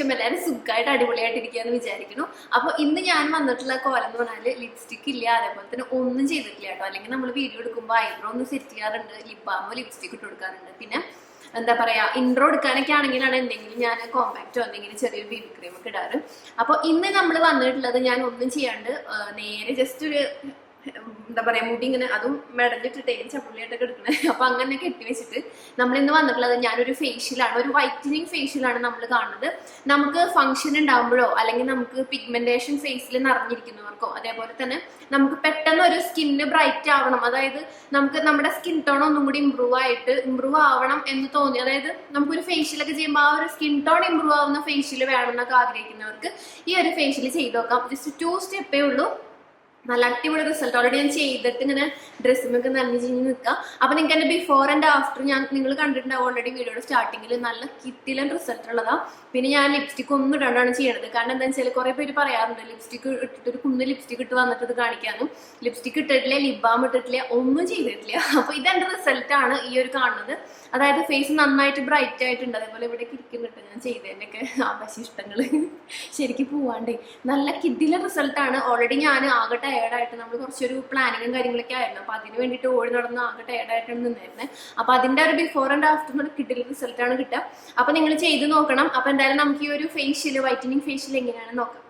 ശേഷം എല്ലാവരും സുഖമായിട്ട് അടിപൊളിയായിട്ടിരിക്കുകയെന്ന് വിചാരിക്കുന്നു. അപ്പോൾ ഇന്ന് ഞാൻ വന്നിട്ടുള്ള കോലം എന്ന് പറഞ്ഞാൽ ലിപ്സ്റ്റിക് ഇല്ല? അതേപോലെ തന്നെ ഒന്നും ചെയ്തിട്ടില്ല കേട്ടോ. അല്ലെങ്കിൽ നമ്മൾ വീഡിയോ എടുക്കുമ്പോൾ ഐബ്രോ ഒന്ന് സെറ്റ് ചെയ്യാറുണ്ട് ലിപ് ലിപ്സ്റ്റിക് ഇട്ട് കൊടുക്കാറുണ്ട്. പിന്നെ എന്താ പറയാ ഇൻട്രോ എടുക്കാനൊക്കെ ആണെങ്കിലാണ് എന്തെങ്കിലും ഞാൻ കോമ്പാക്റ്റോ എന്തെങ്കിലും ചെറിയൊരു ബി ബി ക്രീം ഒക്കെ ഇടാറ്. അപ്പോൾ ഇന്ന് നമ്മൾ വന്നിട്ടുള്ളത് ഞാൻ ഒന്നും ചെയ്യാണ്ട് നേരെ ജസ്റ്റ് ഒരു എന്താ പറയാ മുടി ഇങ്ങനെ അതും മെടഞ്ഞിട്ട് ടേൻ ചപ്പുള്ളിയായിട്ടൊക്കെ എടുക്കണേ. അപ്പൊ അങ്ങനെ കെട്ടി വെച്ചിട്ട് നമ്മൾ ഇന്ന് വന്നിട്ടുള്ളത് ഞാനൊരു ഫേഷ്യലാണ് ഒരു വൈറ്റനിങ് ഫേഷ്യലാണ് നമ്മൾ കാണുന്നത്. നമുക്ക് ഫംഗ്ഷൻ ഉണ്ടാകുമ്പോഴോ അല്ലെങ്കിൽ നമുക്ക് പിഗ്മെന്റേഷൻ ഫേസിൽ നിറഞ്ഞിരിക്കുന്നവർക്കോ അതേപോലെ തന്നെ നമുക്ക് പെട്ടെന്ന് ഒരു സ്കിന്ന് ബ്രൈറ്റ് ആവണം. അതായത് നമുക്ക് നമ്മുടെ സ്കിൻ ടോൺ ഒന്നും കൂടി ഇമ്പ്രൂവ് ആയിട്ട് ഇമ്പ്രൂവ് ആവണം എന്ന് തോന്നി. അതായത് നമുക്കൊരു ഫേഷ്യലൊക്കെ ചെയ്യുമ്പോൾ ആ ഒരു സ്കിൻ ടോൺ ഇമ്പ്രൂവ് ആവുന്ന ഫേഷ്യൽ വേണമെന്നൊക്കെ ആഗ്രഹിക്കുന്നവർക്ക് ഈ ഒരു ഫേഷ്യൽ ചെയ്ത് നോക്കാം. ജസ്റ്റ് ടു സ്റ്റെപ്പേ ഉള്ളൂ. നല്ല അടിപൊളി റിസൾട്ട് ഓൾറെഡി ഞാൻ ചെയ്തിട്ട് ഇങ്ങനെ ഡ്രസ്സിമൊക്കെ നനഞ്ഞ് ചിഞ്ഞ് നിൽക്കുക അപ്പൊ നിങ്ങൾക്ക് എന്റെ ബിഫോർ ആൻഡ് ആഫ്റ്റർ ഞാൻ നിങ്ങൾ കണ്ടിട്ടുണ്ടാവും ഓൾറെഡി വീഡിയോയുടെ സ്റ്റാർട്ടിങ്ങിൽ നല്ല കിറ്റിലും റിസൾട്ട് ഉള്ളതാ. പിന്നെ ഞാൻ ലിപ്സ്റ്റിക് ഒന്നും ഇടാണ്ടാണ് ചെയ്യണത്. കാരണം എന്താ വെച്ചാൽ കുറെ പേര് പറയാറുണ്ട് ലിപ്സ്റ്റിക് ഇട്ടിട്ട് ഒരു കുന്ന് ലിപ്സ്റ്റിക് ഇട്ട് വന്നിട്ട് ഇത് കാണിക്കാനും ലിപ്സ്റ്റിക് ഇട്ടിട്ടില്ല ലിപ് ബാം ഇട്ടിട്ടില്ല ഒന്നും ചെയ്തിട്ടില്ല. അപ്പൊ ഇതെന്റെ റിസൾട്ട് ആണ് ഈ ഒരു കാണുന്നത്. അതായത് ഫേസ് നന്നായിട്ട് ബ്രൈറ്റ് ആയിട്ടുണ്ട്. അതേപോലെ ഇവിടെ ഇരിക്കുന്നുണ്ട് ഞാൻ ചെയ്തതിന്റെയൊക്കെ ആവശ്യഷ്ടങ്ങൾ ശരിക്കും പോവാണ്ടേ. നല്ല കിഡിലെ റിസൾട്ടാണ് ഓൾറെഡി ഞാൻ ആകെ ടയേർഡായിട്ട് നമ്മൾ കുറച്ചൊരു പ്ലാനിങ്ങും കാര്യങ്ങളൊക്കെ ആയിരുന്നു. അപ്പൊ അതിന് വേണ്ടിയിട്ട് ഓടി നടന്ന് ആകെ ടയേർഡായിട്ടാണ് നിന്നായിരുന്നത് അപ്പൊ അതിന്റെ ഒരു ബിഫോർ ആൻഡ് ആഫ്റ്റർ നമ്മുടെ കിട്ടിയ ആണ് കിട്ടുക. അപ്പൊ നിങ്ങൾ ചെയ്ത് നോക്കണം. അപ്പൊ എന്തായാലും നമുക്ക് ഈ ഒരു ഫേഷ്യൽ വൈറ്റനിങ് ഫേഷ്യൽ എങ്ങനെയാണ് നോക്കാം.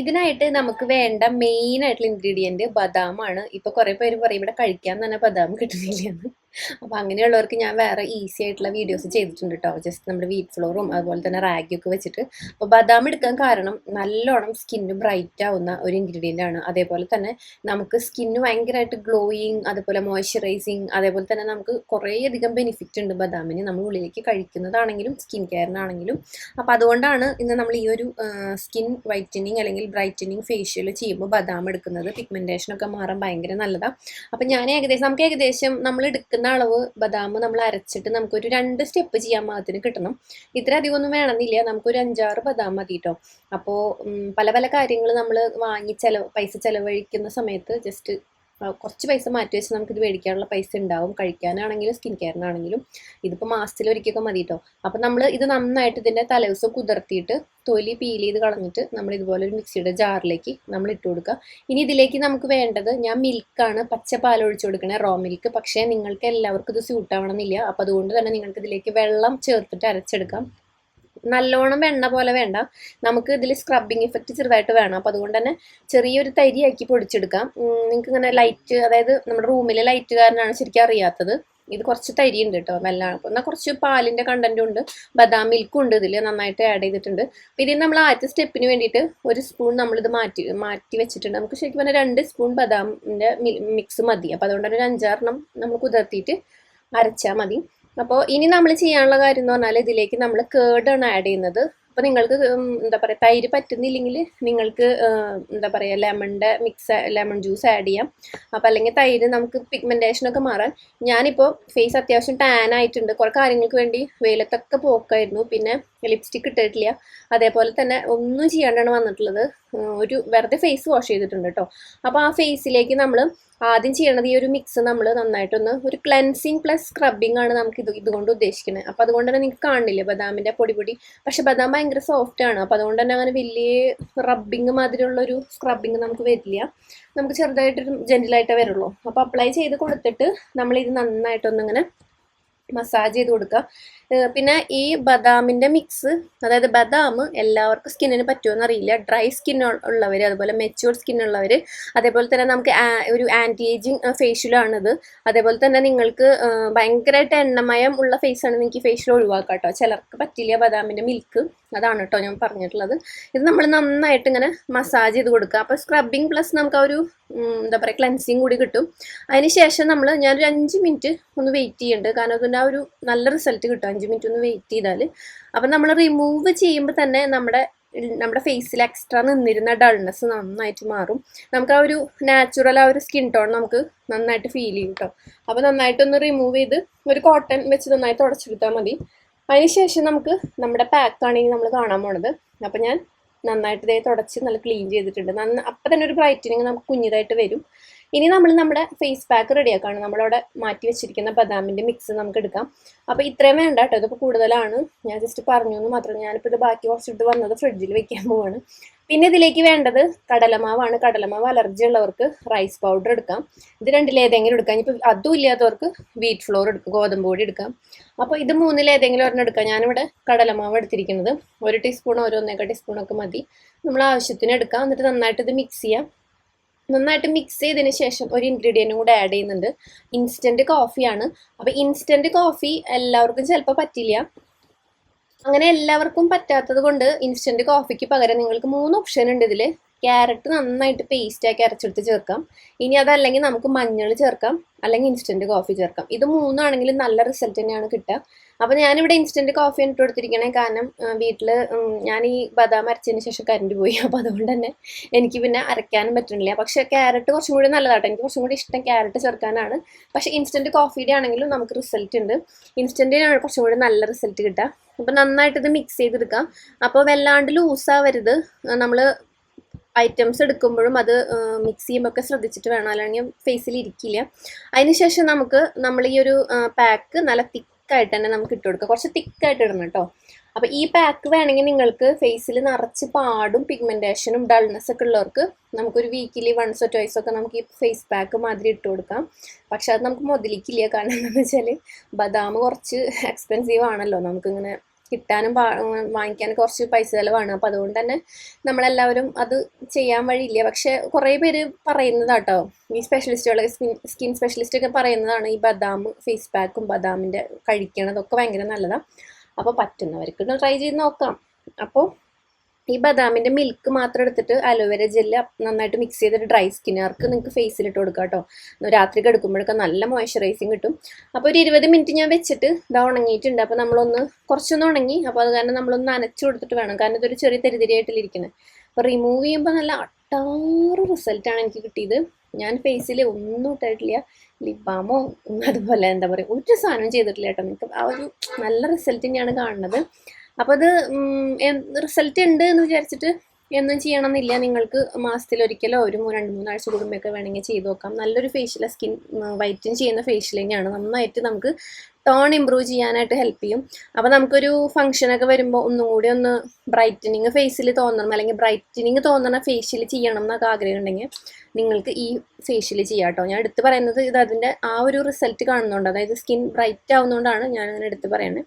ഇതിനായിട്ട് നമുക്ക് വേണ്ട മെയിൻ ആയിട്ടുള്ള ഇൻഗ്രീഡിയന്റ് ബദാമാണ്. ഇപ്പൊ കുറെ പേര് പറയും ഇവിടെ കഴിക്കാൻ തന്നെ ബദാം കിട്ടുന്നില്ല അപ്പൊ അങ്ങനെയുള്ളവർക്ക് ഞാൻ വേറെ ഈസി ആയിട്ടുള്ള വീഡിയോസ് ചെയ്തിട്ടുണ്ട് കേട്ടോ ജസ്റ്റ് നമ്മുടെ വീറ്റ് ഫ്ലോറും അതുപോലെ തന്നെ റാഗിയൊക്കെ വെച്ചിട്ട്. അപ്പോൾ ബദാം എടുക്കാൻ കാരണം നല്ലോണം സ്കിന്ന് ബ്രൈറ്റ് ആവുന്ന ഒരു ഇൻഗ്രീഡിയന്റ് ആണ്. അതേപോലെ തന്നെ നമുക്ക് സ്കിന്ന് ഭയങ്കരമായിട്ട് ഗ്ലോയിങ് അതുപോലെ മോയ്സ്ചറൈസിങ് അതേപോലെ തന്നെ നമുക്ക് കുറേയധികം ബെനിഫിറ്റ് ഉണ്ട് ബദാമിന്. നമ്മൾ ഉള്ളിലേക്ക് കഴിക്കുന്നതാണെങ്കിലും സ്കിൻ കെയറിനാണെങ്കിലും അപ്പോൾ അതുകൊണ്ടാണ് ഇന്ന് നമ്മൾ ഈ ഒരു സ്കിൻ വൈറ്റനിങ് അല്ലെങ്കിൽ ബ്രൈറ്റനിങ് ഫേഷ്യൽ ചെയ്യുമ്പോൾ ബദാം എടുക്കുന്നത്. പിഗ്മെന്റേഷൻ ഒക്കെ മാറാൻ ഭയങ്കര നല്ലതാണ് അപ്പോൾ ഞാൻ ഏകദേശം നമുക്ക് ഏകദേശം നമ്മൾ എടുക്കുന്ന അളവ് ബദാം നമ്മൾ അരച്ചിട്ട് നമുക്കൊരു രണ്ട് സ്റ്റെപ്പ് ചെയ്യാൻ പാകത്തിന് കിട്ടണം. ഇത്ര അധികമൊന്നും വേണമെന്നില്ല. നമുക്കൊരു അഞ്ചാറ് ബദാം മതി കേട്ടോ അപ്പോൾ പല പല കാര്യങ്ങൾ നമ്മൾ വാങ്ങി ചെലവ് പൈസ ചെലവഴിക്കുന്ന സമയത്ത് ജസ്റ്റ് കുറച്ച് പൈസ മാറ്റി വെച്ച് നമുക്കിത് മേടിക്കാനുള്ള പൈസ ഉണ്ടാവും. കഴിക്കാനാണെങ്കിലും സ്കിൻ കെയറിനാണെങ്കിലും ഇതിപ്പോൾ മാസത്തിൽ ഒരിക്കലൊക്കെ മതി കേട്ടോ അപ്പം നമ്മൾ ഇത് നന്നായിട്ട് ഇതിന്റെ തലേദിവസം കുതിർത്തിയിട്ട് തൊലി പീൽ ചെയ്ത് കളഞ്ഞിട്ട് നമ്മൾ ഇതുപോലെ ഒരു മിക്സിയുടെ ജാറിലേക്ക് നമ്മൾ ഇട്ട് കൊടുക്കുക. ഇനി ഇതിലേക്ക് നമുക്ക് വേണ്ടത് ഞാൻ മിൽക്കാണ് പച്ച പാൽ ഒഴിച്ചു കൊടുക്കണേ റോ മിൽക്ക് പക്ഷേ നിങ്ങൾക്ക് എല്ലാവർക്കും ഇത് സ്യൂട്ട് ആവണമെന്നില്ല. അപ്പം അതുകൊണ്ട് തന്നെ നിങ്ങൾക്ക് ഇതിലേക്ക് വെള്ളം ചേർത്തിട്ട് അരച്ചെടുക്കാം. നല്ലോണം വെണ്ണ പോലെ വേണ്ട. നമുക്ക് ഇതിൽ സ്ക്രബിങ് ഇഫക്റ്റ് ചെറുതായിട്ട് വേണം. അപ്പോൾ അതുകൊണ്ട് തന്നെ ചെറിയൊരു തരിയാക്കി പൊടിച്ചെടുക്കാം. നിങ്ങൾക്ക് ഇങ്ങനെ ലൈറ്റ് അതായത് നമ്മുടെ റൂമിലെ ലൈറ്റ് കാരനാണ് ശരിക്കും അറിയാത്തത്. ഇത് കുറച്ച് തരി ഉണ്ട് കേട്ടോ വെല്ല എന്നാൽ കുറച്ച് പാലിന്റെ കണ്ടന്റും ഉണ്ട്. ബദാം മിൽക്കും ഉണ്ട് ഇതിൽ നന്നായിട്ട് ആഡ് ചെയ്തിട്ടുണ്ട്. അപ്പോൾ ഇതിന് നമ്മൾ ആദ്യത്തെ സ്റ്റെപ്പിന് വേണ്ടിയിട്ട് ഒരു സ്പൂൺ നമ്മളിത് മാറ്റി മാറ്റി വെച്ചിട്ടുണ്ട്. നമുക്ക് ശരിക്കും പറഞ്ഞാൽ രണ്ട് സ്പൂൺ ബദാമിന്റെ മിക്സ് മതി. അപ്പോൾ അതുകൊണ്ട് ഒരു അഞ്ചാറെണ്ണം നമ്മൾ കുതിർത്തിയിട്ട് അരച്ചാൽ മതി. അപ്പോൾ ഇനി നമ്മൾ ചെയ്യാനുള്ള കാര്യം എന്ന് പറഞ്ഞാൽ ഇതിലേക്ക് നമ്മൾ കേർഡാണ് ആഡ് ചെയ്യുന്നത്. അപ്പോൾ നിങ്ങൾക്ക് എന്താ പറയുക തൈര് പറ്റുന്നില്ലെങ്കിൽ നിങ്ങൾക്ക് എന്താ പറയുക ലെമണിന്റെ മിക്സ് ലെമൺ ജ്യൂസ് ആഡ് ചെയ്യാം. അപ്പോൾ അല്ലെങ്കിൽ തൈര് നമുക്ക് പിഗ്മെന്റേഷനൊക്കെ മാറാൻ. ഞാനിപ്പോൾ ഫേസ് അത്യാവശ്യം ടാൻ ആയിട്ടുണ്ട്. കുറേ കാര്യങ്ങൾക്ക് വേണ്ടി വെയിലത്തൊക്കെ പോക്കായിരുന്നു. പിന്നെ ലിപ്സ്റ്റിക് ഇട്ടിട്ടില്ല. അതേപോലെ തന്നെ ഒന്നും ചെയ്യാണ്ടാണ് വന്നിട്ടുള്ളത്. ഒരു വെറുതെ ഫേസ് വാഷ് ചെയ്തിട്ടുണ്ട് കേട്ടോ അപ്പോൾ ആ ഫേസിലേക്ക് നമ്മൾ ആദ്യം ചെയ്യണത് ഈ ഒരു മിക്സ് നമ്മൾ നന്നായിട്ടൊന്ന് ഒരു ക്ലെൻസിങ് പ്ലസ് സ്ക്രബിങ് ആണ് നമുക്ക് ഇത് ഇതുകൊണ്ട് ഉദ്ദേശിക്കുന്നത് അപ്പോൾ അതുകൊണ്ട് തന്നെ നിങ്ങൾക്ക് കാണില്ലേ ബദാമിന്റെ പൊടി പൊടി? പക്ഷെ ബദാം ഭയങ്കര സോഫ്റ്റ് ആണ്. അപ്പോൾ അതുകൊണ്ട് തന്നെ അങ്ങനെ വലിയ റബ്ബിങ് മാതിരിയുള്ളൊരു സ്ക്രബിങ് നമുക്ക് വരില്ല. നമുക്ക് ചെറുതായിട്ടൊരു ജെന്റിലായിട്ടേ വരുള്ളൂ. അപ്പോൾ അപ്ലൈ ചെയ്ത് കൊടുത്തിട്ട് നമ്മളിത് നന്നായിട്ടൊന്നിങ്ങനെ മസാജ് ചെയ്ത് കൊടുക്കുക. പിന്നെ ഈ ബദാമിന്റെ മിക്സ് അതായത് ബദാം എല്ലാവർക്കും സ്കിന്നിന് പറ്റുമെന്ന് അറിയില്ല. ഡ്രൈ സ്കിൻ ഉള്ളവർ അതുപോലെ മെച്യൂർ സ്കിൻ ഉള്ളവർ അതേപോലെ തന്നെ നമുക്ക് ഒരു ആന്റി ഏജിങ് ഫേഷ്യലാണിത് അതേപോലെ തന്നെ നിങ്ങൾക്ക് ഭയങ്കരമായിട്ട് എണ്ണമയം ഉള്ള ഫേസാണ് നിങ്ങൾക്ക് ഫേഷ്യൽ ഒഴിവാക്കാം കേട്ടോ ചിലർക്ക് പറ്റില്ല ബദാമിന്റെ മിൽക്ക് അതാണ് കേട്ടോ ഞാൻ പറഞ്ഞിട്ടുള്ളത്. ഇത് നമ്മൾ നന്നായിട്ട് ഇങ്ങനെ മസാജ് ചെയ്ത് കൊടുക്കുക. അപ്പോൾ സ്ക്രബിങ് പ്ലസ് നമുക്ക് ആ ഒരു എന്താ പറയുക ക്ലൻസിങ് കൂടി കിട്ടും. അതിന് ശേഷം നമ്മൾ ഞാനൊരു അഞ്ച് മിനിറ്റ് ഒന്ന് വെയിറ്റ് ചെയ്യുന്നുണ്ട് കാരണം അതിന്റെ ആ ഒരു നല്ല റിസൾട്ട് കിട്ടും. അഞ്ച് മിനിറ്റ് ഒന്ന് വെയിറ്റ് ചെയ്താൽ അപ്പം നമ്മൾ റിമൂവ് ചെയ്യുമ്പോൾ തന്നെ നമ്മുടെ നമ്മുടെ ഫേസിൽ എക്സ്ട്രാ നിന്നിരുന്ന ഡൾനെസ് നന്നായിട്ട് മാറും. നമുക്ക് ആ ഒരു നാച്ചുറൽ ആ ഒരു സ്കിൻ ടോൺ നമുക്ക് നന്നായിട്ട് ഫീൽ ചെയ്യും കേട്ടോ അപ്പോൾ നന്നായിട്ടൊന്ന് റിമൂവ് ചെയ്ത് ഒരു കോട്ടൺ വെച്ച് നന്നായിട്ട് തുടച്ചെടുത്താൽ മതി. അതിനുശേഷം നമുക്ക് നമ്മുടെ പാക്കാണെങ്കിൽ നമ്മൾ കാണാൻ പോണത്. അപ്പം ഞാൻ നന്നായിട്ട് ഇതേ തുടച്ച് നല്ല ക്ലീൻ ചെയ്തിട്ടുണ്ട്. നന്ന അപ്പം തന്നെ ഒരു ബ്രൈറ്റനിങ് നമുക്ക് കുഞ്ഞിതായിട്ട് വരും. ഇനി നമ്മൾ നമ്മുടെ ഫേസ് പാക്ക് റെഡിയാക്കാണ് നമ്മളവിടെ മാറ്റി വെച്ചിരിക്കുന്ന ബദാമിന്റെ മിക്സ് നമുക്ക് എടുക്കാം. അപ്പോൾ ഇത്രയും വേണ്ട കേട്ടോ. ഇതിപ്പോൾ കൂടുതലാണ്. ഞാൻ ജസ്റ്റ് പറഞ്ഞു എന്ന് മാത്രം. ഞാനിപ്പോൾ ഇത് ബാക്കി കുറച്ചിട്ട് വന്നത് ഫ്രിഡ്ജിൽ വെക്കാൻ പോവാണ്. പിന്നെ ഇതിലേക്ക് വേണ്ടത് കടലമാവാണ്. കടലമാവ് അലർജി ഉള്ളവർക്ക് റൈസ് പൗഡർ എടുക്കാം. ഇത് രണ്ടിൽ ഏതെങ്കിലും എടുക്കാം. ഇനിയിപ്പോൾ അതും ഇല്ലാത്തവർക്ക് വീറ്റ് ഫ്ലോർ എടുക്കാം ഗോതമ്പ് പൊടി എടുക്കാം. അപ്പോൾ ഇത് മൂന്നിൽ ഏതെങ്കിലും ഒരെണ്ണം എടുക്കാം. ഞാനിവിടെ കടലമാവ് എടുത്തിരിക്കുന്നത്. ഒരു ടീസ്പൂൺ ഓരോ ഒന്നേക്കാൾ ടീസ്പൂണൊക്കെ മതി. നമ്മൾ ആവശ്യത്തിന് എടുക്കാം. എന്നിട്ട് നന്നായിട്ട് ഇത് മിക്സ് ചെയ്യാം. നന്നായിട്ട് മിക്സ് ചെയ്തതിന് ശേഷം ഒരു ഇൻഗ്രീഡിയന്റും കൂടെ ആഡ് ചെയ്യുന്നുണ്ട്. ഇൻസ്റ്റന്റ് കോഫിയാണ് അപ്പോൾ ഇൻസ്റ്റന്റ് കോഫി എല്ലാവർക്കും ചിലപ്പോൾ പറ്റില്ല. അങ്ങനെ എല്ലാവർക്കും പറ്റാത്തത് കൊണ്ട് ഇൻസ്റ്റന്റ് കോഫിക്ക് പകരം നിങ്ങൾക്ക് മൂന്ന് ഓപ്ഷൻ ഉണ്ട് ഇതിൽ ക്യാരറ്റ് നന്നായിട്ട് പേസ്റ്റാക്കി അരച്ചെടുത്ത് ചേർക്കാം. ഇനി അതല്ലെങ്കിൽ നമുക്ക് മഞ്ഞൾ ചേർക്കാം. അല്ലെങ്കിൽ ഇൻസ്റ്റന്റ് കോഫി ചേർക്കാം. ഇത് മൂന്നാണെങ്കിലും നല്ല റിസൾട്ട് തന്നെയാണ് കിട്ടുക. അപ്പോൾ ഞാനിവിടെ ഇൻസ്റ്റന്റ് കോഫി ഇട്ട് കൊടുത്തിരിക്കണേ. കാരണം വീട്ടിൽ ഞാൻ ഈ ബദാം അരച്ചതിന് ശേഷം കറണ്ട് പോയി. അപ്പോൾ അതുകൊണ്ട് തന്നെ എനിക്ക് പിന്നെ അരയ്ക്കാനും പറ്റുന്നില്ല പക്ഷേ ക്യാരറ്റ് കുറച്ചും കൂടി നല്ലതാട്ടോ. എനിക്ക് കുറച്ചും കൂടി ഇഷ്ടം ക്യാരറ്റ് ചേർക്കാനാണ്. പക്ഷേ ഇൻസ്റ്റന്റ് കോഫിയുടെ ആണെങ്കിലും നമുക്ക് റിസൾട്ട് ഉണ്ട്. ഇൻസ്റ്റന്റിനാണ് കുറച്ചും കൂടി നല്ല റിസൾട്ട് കിട്ടുക. അപ്പോൾ നന്നായിട്ട് ഇത് മിക്സ് ചെയ്തെടുക്കാം. അപ്പോൾ വല്ലാണ്ട് ലൂസാവരുത് നമ്മൾ ഐറ്റംസ് എടുക്കുമ്പോഴും അത് മിക്സ് ചെയ്യുമ്പോൾ ഒക്കെ ശ്രദ്ധിച്ചിട്ട് വേണം. അല്ലെങ്കിൽ ഫേസിൽ ഇരിക്കില്ല. അതിനുശേഷം നമുക്ക് നമ്മൾ ഈ ഒരു പാക്ക് നല്ല തിക്കായിട്ട് തന്നെ നമുക്ക് ഇട്ട് കൊടുക്കാം. കുറച്ച് തിക്കായിട്ട് ഇടണം കേട്ടോ. അപ്പോൾ ഈ പാക്ക് വേണമെങ്കിൽ നിങ്ങൾക്ക് ഫേസിൽ നിറച്ച് പാടും പിഗ്മെന്റേഷനും ഡൾനെസ് ഒക്കെ ഉള്ളവർക്ക് നമുക്കൊരു വീക്കിലി വൺസോ ടോയ്സോ ഒക്കെ നമുക്ക് ഈ ഫേസ് പാക്ക് മാതിരി ഇട്ട് കൊടുക്കാം. പക്ഷെ അത് നമുക്ക് മുതലിക്കില്ല. കാരണം എന്താണെന്ന് വെച്ചാൽ ബദാം കുറച്ച് എക്സ്പെൻസീവ് ആണല്ലോ. നമുക്കിങ്ങനെ കിട്ടാനും വാങ്ങിക്കാനും കുറച്ച് പൈസ ചിലവാണ് അപ്പോൾ അതുകൊണ്ട് തന്നെ നമ്മളെല്ലാവരും അത് ചെയ്യാൻ വഴിയില്ല. പക്ഷെ കുറേ പേര് പറയുന്നതാട്ടോ. ഈ സ്പെഷ്യലിസ്റ്റുകൾ സ്കിൻ സ്കിൻ സ്പെഷ്യലിസ്റ്റ് ഒക്കെ പറയുന്നതാണ് ഈ ബദാം ഫേസ് പാക്കും ബദാമിന്റെ കഴിക്കണതൊക്കെ ഭയങ്കര നല്ലതാണ് അപ്പോൾ പറ്റുന്നവർക്ക് ട്രൈ ചെയ്ത് നോക്കാം. അപ്പോൾ ഈ ബദാമിന്റെ മിൽക്ക് മാത്രം എടുത്തിട്ട് അലോവേര ജെല്ല് നന്നായിട്ട് മിക്സ് ചെയ്തിട്ട് ഡ്രൈ സ്കിന്നർക്ക് നിങ്ങൾക്ക് ഫേസിലിട്ട് കൊടുക്കാം കേട്ടോ രാത്രി കിടക്കുമ്പോഴൊക്കെ നല്ല മോയ്സ്ചറൈസിങ് കിട്ടും. അപ്പോൾ ഒരു ഇരുപത് മിനിറ്റ് ഞാൻ വെച്ചിട്ട് ഇതാ ഉണങ്ങിയിട്ടുണ്ട്. അപ്പോൾ നമ്മളൊന്ന് കുറച്ചൊന്ന് ഉണങ്ങി. അപ്പോൾ അത് കാരണം നമ്മളൊന്ന് നനച്ചു കൊടുത്തിട്ട് വേണം. കാരണം ഇതൊരു ചെറിയ തെരുതിരിയായിട്ടിരിക്കുന്നത് അപ്പോൾ റിമൂവ് ചെയ്യുമ്പോൾ നല്ല അട്ടാറ് റിസൾട്ടാണ് എനിക്ക് കിട്ടിയത്. ഞാൻ ഫേസിൽ ഒന്നും ഇട്ടായിട്ടില്ല. ലിബാമോ അതുപോലെ എന്താ പറയുക ഒരു സാധനം ചെയ്തിട്ടില്ല കേട്ടോ. നിങ്ങൾക്ക് ആ ഒരു നല്ല റിസൾട്ട് തന്നെയാണ് കാണുന്നത്. അപ്പോൾ അത് റിസൾട്ട് ഉണ്ട് എന്ന് വിചാരിച്ചിട്ട് എന്നും ചെയ്യണമെന്നില്ല നിങ്ങൾക്ക് മാസത്തിലൊരിക്കലോ ഒരു രണ്ട് മൂന്നാഴ്ച കൂടുമ്പോഴൊക്കെ വേണമെങ്കിൽ ചെയ്ത് നോക്കാം. നല്ലൊരു ഫേഷ്യൽ സ്കിൻ വൈറ്റൻ ചെയ്യുന്ന തന്നെയാണ്. നന്നായിട്ട് നമുക്ക് ടോൺ ഇമ്പ്രൂവ് ചെയ്യാനായിട്ട് ഹെൽപ്പ് ചെയ്യും. അപ്പോൾ നമുക്കൊരു ഫംഗ്ഷനൊക്കെ വരുമ്പോൾ ഒന്നും കൂടി ഒന്ന് ബ്രൈറ്റനിങ് ഫേസിൽ തോന്നണം. അല്ലെങ്കിൽ ബ്രൈറ്റനിങ് തോന്നണ ഫേഷ്യൽ ചെയ്യണം എന്നൊക്കെ ആഗ്രഹം ഉണ്ടെങ്കിൽ നിങ്ങൾക്ക് ഈ ഫേഷ്യൽ ചെയ്യാം കേട്ടോ ഞാൻ എടുത്ത് പറയുന്നത് ഇത് അതിന്റെ ആ ഒരു റിസൾട്ട് കാണുന്നുണ്ട്. അതായത് സ്കിൻ ബ്രൈറ്റ് ആവുന്നതുകൊണ്ടാണ് ഞാൻ അങ്ങനെ എടുത്ത് പറയുന്നത്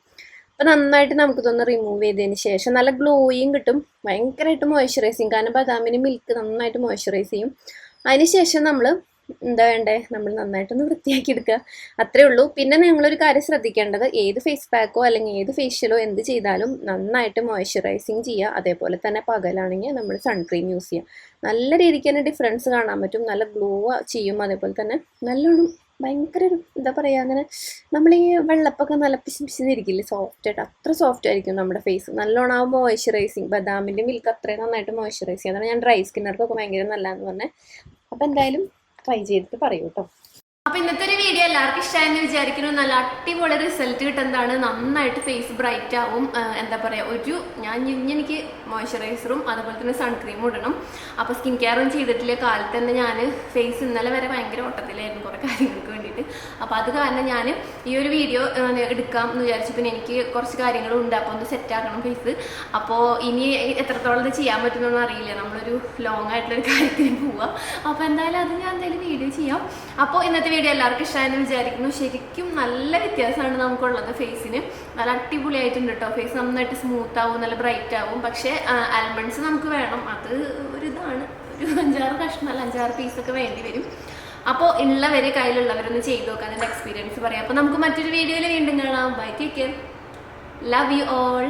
അപ്പോൾ നന്നായിട്ട് നമുക്കിതൊന്ന് റിമൂവ് ചെയ്തതിന് ശേഷം നല്ല ഗ്ലോയും കിട്ടും. ഭയങ്കരമായിട്ട് മോയ്സ്ചറൈസ് ചെയ്യും കാരണം ബദാമിന് മിൽക്ക് നന്നായിട്ട് മോയ്സ്ചറൈസ് ചെയ്യും. അതിന് ശേഷം നമ്മൾ എന്താ വേണ്ടേ? നമ്മൾ നന്നായിട്ടൊന്ന് വൃത്തിയാക്കി എടുക്കുക. അത്രേ ഉള്ളൂ. പിന്നെ നിങ്ങളൊരു കാര്യം ശ്രദ്ധിക്കേണ്ടത് ഏത് ഫേസ് പാക്കോ അല്ലെങ്കിൽ ഏത് ഫേഷ്യലോ എന്ത് ചെയ്താലും നന്നായിട്ട് മോയ്സ്ചറൈസിങ് ചെയ്യുക. അതേപോലെ തന്നെ പകലാണെങ്കിൽ നമ്മൾ സൺക്രീം യൂസ് ചെയ്യുക. നല്ല രീതിക്ക് തന്നെ ഡിഫറൻസ് കാണാൻ പറ്റും. നല്ല ഗ്ലോ ചെയ്യും. അതേപോലെ തന്നെ നല്ലോണം ഭയങ്കര ഒരു എന്താ പറയുക അങ്ങനെ നമ്മൾ ഈ വെള്ളപ്പൊക്കെ നല്ല പിശി പിശിന്നിരിക്കില്ലേ സോഫ്റ്റ് ആയിട്ട്. അത്ര സോഫ്റ്റ് ആയിരിക്കും നമ്മുടെ ഫേസ് നല്ലോണം ആ മോയ്സ്ചറൈസിങ് ബദാമിന്റെ മിൽക്ക് അത്രയും നന്നായിട്ട് മോയ്സ്ചറൈസ് ചെയ്യും അതാണ് ഞാൻ ഡ്രൈ സ്കിന്നർക്കൊക്കെ ഭയങ്കര നല്ലതെന്ന് പറഞ്ഞത് അപ്പോൾ എന്തായാലും ട്രൈ ചെയ്തിട്ട് പറയൂ കേട്ടോ അപ്പൊ ഇന്നത്തെ ഒരു വീഡിയോ എല്ലാവർക്കും ഇഷ്ടമായെന്ന് വിചാരിക്കുന്നു. നല്ല അടിപൊളി റിസൾട്ട് കിട്ടുന്നതാണ്. നന്നായിട്ട് ഫേസ് ബ്രൈറ്റ് ആവും. എന്താ പറയാ ഒരു ഞാൻ എനിക്ക് മോയ്സ്ചറൈസറും അതുപോലെ തന്നെ സൺക്രീമും ഇടണം. അപ്പൊ സ്കിൻ കെയറും ചെയ്തിട്ടില്ല. കാലത്ത് തന്നെ ഞാൻ ഫേസ് ഇന്നലെ വരെ ഭയങ്കര ഓട്ടത്തിലായിരുന്നു കുറെ കാര്യങ്ങൾക്ക് വേണ്ടിയിട്ട്. അപ്പൊ അത് കാരണം ഞാൻ ഈ ഒരു വീഡിയോ എടുക്കാം എന്ന് വിചാരിച്ചു. പിന്നെ എനിക്ക് കുറച്ച് കാര്യങ്ങളും ഉണ്ട് അപ്പോൾ ഒന്ന് സെറ്റ് ആക്കണം ഫേസ് അപ്പോൾ ഇനി എത്രത്തോളം ഇത് ചെയ്യാൻ പറ്റുമെന്നൊന്നും അറിയില്ല. നമ്മളൊരു ലോങ് ആയിട്ടുള്ള ഒരു കാര്യത്തിന് പോവാം. അപ്പോൾ എന്തായാലും അത് ഞാൻ എന്തായാലും വീഡിയോ ചെയ്യാം. അപ്പോൾ ഇന്നത്തെ വീഡിയോ എല്ലാവർക്കും ഇഷ്ടമായെന്ന് വിചാരിക്കുന്നു. ശരിക്കും നല്ല വ്യത്യാസമാണ് നമുക്കുള്ളത് ഫേസിന്. നല്ല അടിപൊളിയായിട്ടുണ്ട് കേട്ടോ ഫേസ് നന്നായിട്ട് സ്മൂത്ത് ആവും നല്ല ബ്രൈറ്റ് ആവും. പക്ഷേ ആൽമണ്ട്സ് നമുക്ക് വേണം. അത് ഒരു ഇതാണ് ഒരു അഞ്ചാറ് കഷ്ണം അല്ല അഞ്ചാറ് പീസൊക്കെ വേണ്ടി വരും. അപ്പോൾ ഉള്ളവര് കയ്യിലുള്ളവരൊന്ന് ചെയ്ത് നോക്കാം. അതിന്റെ എക്സ്പീരിയൻസ് പറയാം. അപ്പോൾ നമുക്ക് മറ്റൊരു വീഡിയോയിൽ വീണ്ടും കാണാം. Bye take care love you all